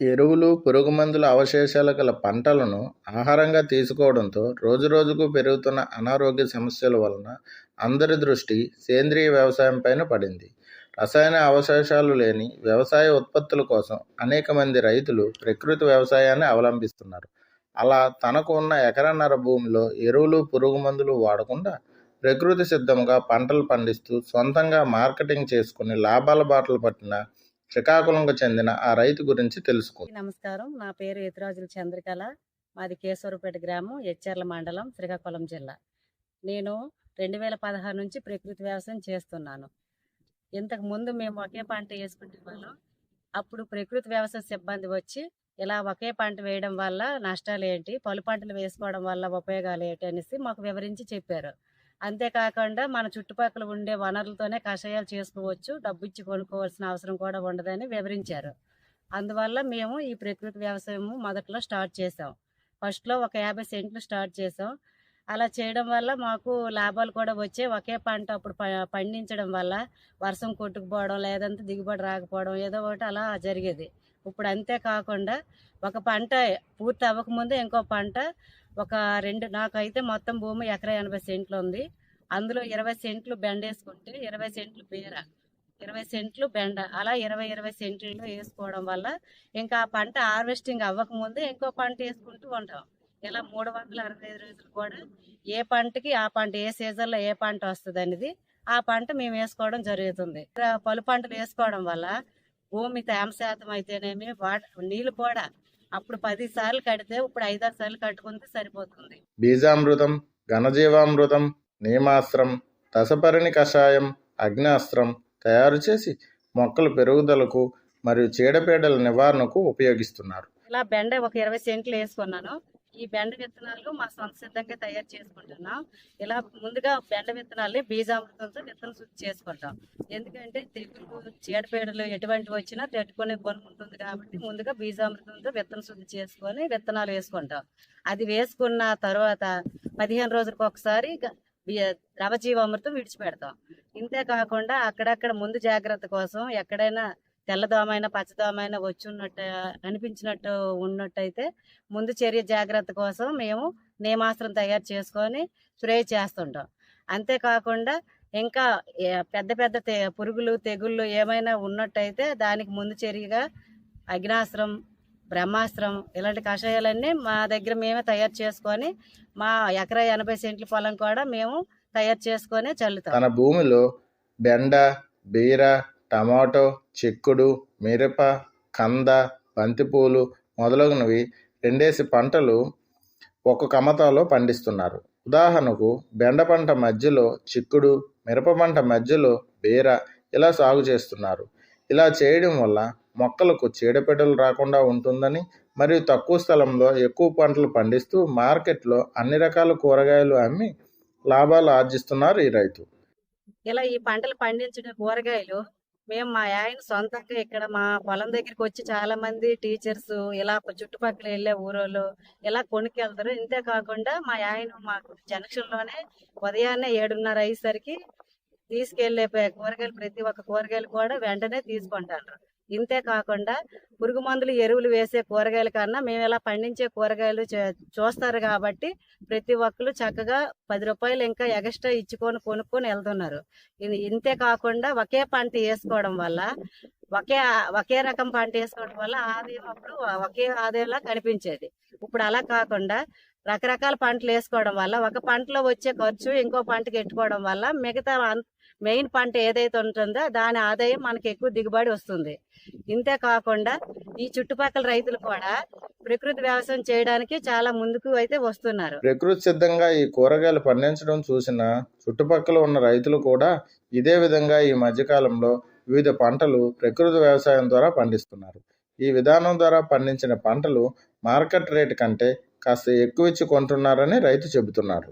ఎరువులు, పురుగుమందుల అవశేషాలు గల పంటలను ఆహారంగా తీసుకోవడంతో రోజురోజుకు పెరుగుతున్న అనారోగ్య సమస్యల వలన అందరి దృష్టి సేంద్రియ వ్యవసాయంపైన పడింది. రసాయన అవశేషాలు లేని వ్యవసాయ ఉత్పత్తుల కోసం అనేక మంది రైతులు ప్రకృతి వ్యవసాయాన్ని అవలంబిస్తున్నారు. అలా తనకు ఉన్న ఎకరన్నర భూమిలో ఎరువులు, పురుగుమందులు వాడకుండా ప్రకృతి సిద్ధంగా పంటలు పండిస్తూ సొంతంగా మార్కెటింగ్ చేసుకుని లాభాల బాటలు పట్టిన శ్రీకాకుళంకు చెందిన ఆ రైతు గురించి తెలుసుకో. నమస్కారం. నా పేరు ఎతిరాజుల చంద్రకళ. మాది కేశవరపేట గ్రామం ఎచ్చెర్ల మండలం శ్రీకాకుళం జిల్లా. నేను రెండు వేల పదహారు నుంచి ప్రకృతి వ్యవసాయం చేస్తున్నాను. ఇంతకు ముందు మేము ఒకే పంట వేసుకునే వాళ్ళం. అప్పుడు ప్రకృతి వ్యవసాయ సిబ్బంది వచ్చి ఇలా ఒకే పంట వేయడం వల్ల నష్టాలు ఏంటి పలు పంటలు వేసుకోవడం వల్ల ఉపయోగాలు ఏంటి అనేసి మాకు వివరించి చెప్పారు. అంతేకాకుండా మన చుట్టుపక్కల ఉండే వనరులతోనే కషాయాలు చేసుకోవచ్చు డబ్బు ఇచ్చి కొనుక్కోవాల్సిన అవసరం కూడా ఉండదని వివరించారు. అందువల్ల మేము ఈ ప్రకృతి వ్యవసాయం మొదట్లో స్టార్ట్ చేసాం ఫస్ట్లో ఒక యాభై సెంట్లు స్టార్ట్ చేసాం అలా చేయడం వల్ల మాకు లాభాలు కూడా వచ్చే ఒకే పంట అప్పుడు ప- పండించడం వల్ల వర్షం కొట్టుకుపోవడం లేదంటే దిగుబడి రాకపోవడం ఏదో ఒకటి అలా జరిగేది. ఇప్పుడు అంతేకాకుండా ఒక పంట పూర్తి అవ్వకముందే ఇంకో పంట ఒక రెండు నాకైతే మొత్తం భూమి ఎకరా ఎనభై సెంట్లు ఉంది. అందులో ఇరవై సెంట్లు బెండ వేసుకుంటే ఇరవై సెంట్లు బీర ఇరవై సెంట్లు బెండ అలా ఇరవై ఇరవై సెంట్లు వేసుకోవడం వల్ల ఇంకా ఆ పంట హార్వెస్టింగ్ అవ్వకముందే ఇంకో పంట వేసుకుంటూ ఉంటాం. ఇలా మూడు వందల అరవై ఐదు రోజులు కూడా ఏ పంటకి ఆ పంట ఏ సీజన్లో ఏ పంట వస్తుంది అనేది ఆ పంట మేము వేసుకోవడం జరుగుతుంది. పలు పంటలు వేసుకోవడం వల్ల భూమి తేమ శాతం అయితేనేమి వాట నీళ్ళు కూడా అప్పుడు పది సార్లు కడితే ఇప్పుడు ఐదారు సార్లు కట్టుకుంటే సరిపోతుంది. బీజామృతం, ఘనజీవామృతం, నీమాస్త్రం, దశపరిణి కషాయం, అగ్నాస్త్రం తయారు చేసి మొక్కల పెరుగుదలకు మరియు చీడపీడల నివారణకు ఉపయోగిస్తున్నారు. ఇలా బెండ ఒక ఇరవై సెంట్లు వేసుకున్నాను. ఈ బెండ విత్తనాలు మా సొంత సిద్ధంగా తయారు చేసుకుంటున్నాం. ఇలా ముందుగా బెండ విత్తనాల్ని బీజామృతంతో విత్తన శుద్ధి చేసుకుంటాం. ఎందుకంటే తెగులు చీడపీడలు ఎటువంటి వచ్చినా తట్టుకునే గుణం ఉంటుంది కాబట్టి ముందుగా బీజామృతంతో విత్తన శుద్ధి చేసుకొని విత్తనాలు వేసుకుంటాం. అది వేసుకున్న తర్వాత పదిహేను రోజులకు ఒకసారి ద్రవజీవామృతం విడిచిపెడతాం. ఇంతే కాకుండా అక్కడక్కడ ముందు జాగ్రత్త కోసం ఎక్కడైనా తెల్లదోమైన పచ్చదోమైన వచ్చి ఉన్నట్టు అనిపించినట్టు ఉన్నట్టయితే ముందు చర్య జాగ్రత్త కోసం మేము నియమాస్త్రం తయారు చేసుకొని స్ప్రే చేస్తుంటాం. అంతేకాకుండా ఇంకా పెద్ద పెద్ద తె- పురుగులు తెగుళ్ళు ఏమైనా ఉన్నట్టయితే దానికి ముందు చర్యగా అగ్నాస్త్రం బ్రహ్మాస్త్రం ఇలాంటి కషాయాలన్నీ మా దగ్గర మేమే తయారు చేసుకొని మా ఎకరా ఎనభై సెంట్ల పొలం కూడా మేము తయారు చేసుకొని చల్లుతాం తన భూమిలో బెండ, బీర, టమాటో, చిక్కుడు, మిరప, కంద, బంతిపూలు మొదలగునవి రెండేసి పంటలు ఒక కమతాలో పండిస్తున్నారు. ఉదాహరణకు బెండ పంట మధ్యలో చిక్కుడు, మిరప పంట మధ్యలో బీర ఇలా సాగు చేస్తున్నారు. ఇలా చేయడం వల్ల మొక్కలకు చీడపీడలు రాకుండా ఉంటుందని మరియు తక్కువ స్థలంలో ఎక్కువ పంటలు పండిస్తూ మార్కెట్లో అన్ని రకాల కూరగాయలు అమ్మి లాభాలు ఆర్జిస్తున్నారు ఈ రైతు. ఇలా ఈ పంటలు పండించిన కూరగాయలు మేము మా ఆయన సొంతంగా ఇక్కడ మా పొలం దగ్గరికి వచ్చి చాలా మంది టీచర్స్ ఇలా చుట్టుపక్కల వెళ్ళే ఊరోళ్ళు ఇలా కొనుక్కెళ్తారు ఇంతే కాకుండా మా ఆయన మాకు జంక్షన్లోనే ఉదయాన్నే ఏడున్నర అయ్యేసరికి తీసుకెళ్ళే కూరగాయలు ప్రతి ఒక్క కూరగాయలు కూడా వెంటనే తీసుకుంటారు ఇంతే కాకుండా పురుగు మందులు ఎరువులు వేసే కూరగాయల కన్నా మేము ఇలా పండించే కూరగాయలు చే- చూస్తారు కాబట్టి ప్రతి ఒక్కరు చక్కగా పది రూపాయలు ఇంకా ఎక్స్ట్రా ఇచ్చుకొని కొనుక్కొని వెళ్తున్నారు. ఇంతే కాకుండా ఒకే పంట వేసుకోవడం వల్ల ఒకే ఒకే రకం పంట వేసుకోవడం వల్ల ఆదాయం అప్పుడు ఒకే ఆదాయంలా కనిపించేది. ఇప్పుడు అలా కాకుండా రకరకాల పంటలు వేసుకోవడం వల్ల ఒక పంటలో వచ్చే ఖర్చు ఇంకో పంటకి ఎట్టుకోవడం వల్ల మిగతా మెయిన్ పంట ఏదైతే ఉంటుందో దాని ఆదాయం మనకి ఎక్కువ దిగుబడి వస్తుంది. ఇంతే కాకుండా ఈ చుట్టుపక్కల రైతులు కూడా ప్రకృతి వ్యవసాయం చేయడానికి చాలా ముందుకు అయితే వస్తున్నారు. ప్రకృతి సిద్ధంగా ఈ కూరగాయలు పండించడం చూసిన చుట్టుపక్కల ఉన్న రైతులు కూడా ఇదే విధంగా ఈ మధ్యకాలంలో వివిధ పంటలు ప్రకృతి వ్యవసాయం ద్వారా పండిస్తున్నారు. ఈ విధానం ద్వారా పండించిన పంటలు మార్కెట్ రేటు కంటే కాస్త ఎక్కువ ఇచ్చి కొంటున్నారని రైతు చెబుతున్నారు.